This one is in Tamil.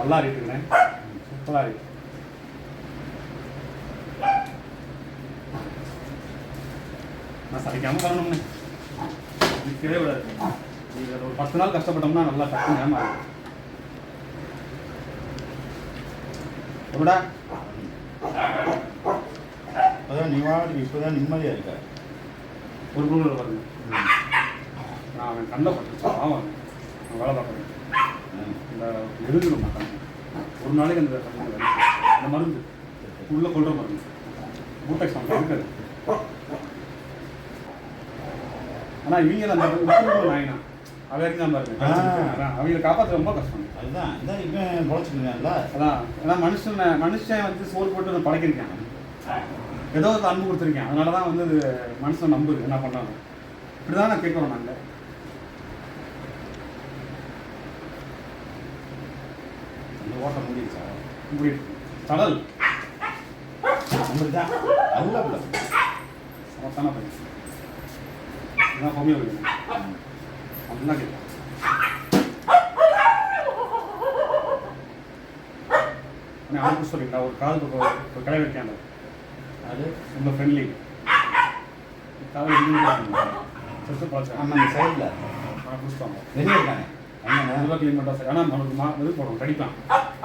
நல்லா இருக்குண்ணே சூப்பராக இருக்கு நான் சலிக்காம வரணும்ண்ணே நிற்கவே விடாது இது ஒரு பத்து நாள் கஷ்டப்பட்டோம்னா நல்லா டக்குன்னு ஏமாறும் எப்படா அதான் நீ வாடி இப்போதான் நிம்மதியாக இருக்க. ஒரு ரூமில் பாருங்க. நான் அவன் கண்ணில் பட்டுச்சு ஆமாம் நான் வேலை பார்க்குறேன். எழுதணும் கண்ணு ஒரு நாளைக்கு அந்த. இந்த மருந்து உள்ளே கொள்கிற மருந்து. பூட்டெக்ஸ் அவங்க இருக்காது ஆனால் இவங்க அந்த நாயினா பாருங்க. அதான் அவங்களை காப்பாற்ற ரொம்ப கஷ்டம். அதுதான் இதான் இவன் பொழைச்சிருக்கான்ல அதான் ஏன்னா மனுஷன் மனுஷன் வந்து சோறு போட்டு பழக்கிருக்கான் ஏதோ ஒரு அன்பு கொடுத்துருக்கேன். அதனால தான் வந்து மனுஷன் நம்புது. என்ன பண்ணாலும் இப்படி தான் நான் கேட்குறோம் நாங்கள் இந்த ஓட்ட முடியுச்சா இப்படி கடல் நம்மளுக்கு நல்ல பிள்ளை சமத்தான பையன் இதான் ஹோமியோ பையன் அப்படின்னா கேட்கலாம் அவனுக்கு சொல்லிங்களா ஒரு கால் ஒரு கடை வைக்காங்க அது ரொம்ப ஃப்ரெண்ட்லி காலை செத்து ஆமாம் இந்த சைடில் பிடிச்சிட்டாங்க வெளியே இருக்கானே நல்லா க்ளீன் பண்ணிட்டா சார். ஆனால் நம்மளுக்கு மா இது போடும் கடிப்பான்